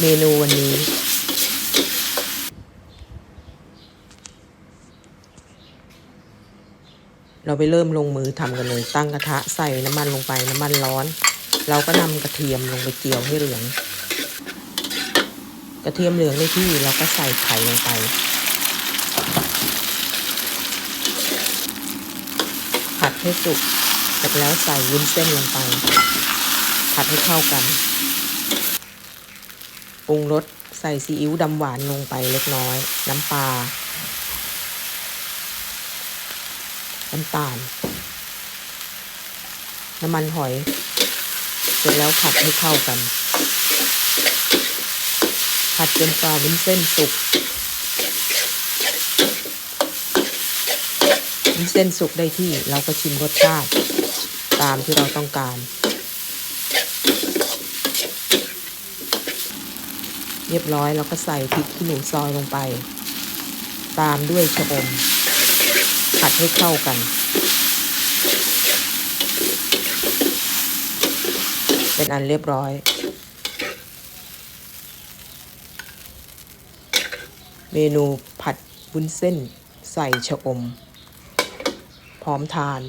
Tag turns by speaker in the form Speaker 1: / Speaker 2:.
Speaker 1: เมนูวันนี้ เราไปเริ่มลงมือทำกันเลย ตั้งกระทะใส่น้ำมันลงไปน้ำมันร้อน เราก็นำกระเทียมลงไปเจียวให้เหลือง กระเทียมเหลืองในที่เราก็ใส่ไข่ลงไปผัดให้สุกเสร็จแล้วใส่วุ้นเส้นลงไป ผัดให้เข้ากัน ปรุงรสใส่ซีอิ๊วดำหวานลงไปเล็กน้อย น้ำปลา น้ำตาล น้ำมันหอย เสร็จแล้วผัดให้เข้ากัน ผัดจนปลาวุ้นเส้นสุกวุ้นเส้นสุกได้ที่เราก็ชิมรสชาติ ตามที่เราต้องการ เรียบร้อยเราก็ใส่พริกขี้หนูซอยลงไป ตามด้วยชะอมผัดให้เข้ากัน เป็นอันเรียบร้อยเมนูผัดวุ้นเส้น ใส่ชะอม พร้อมทาน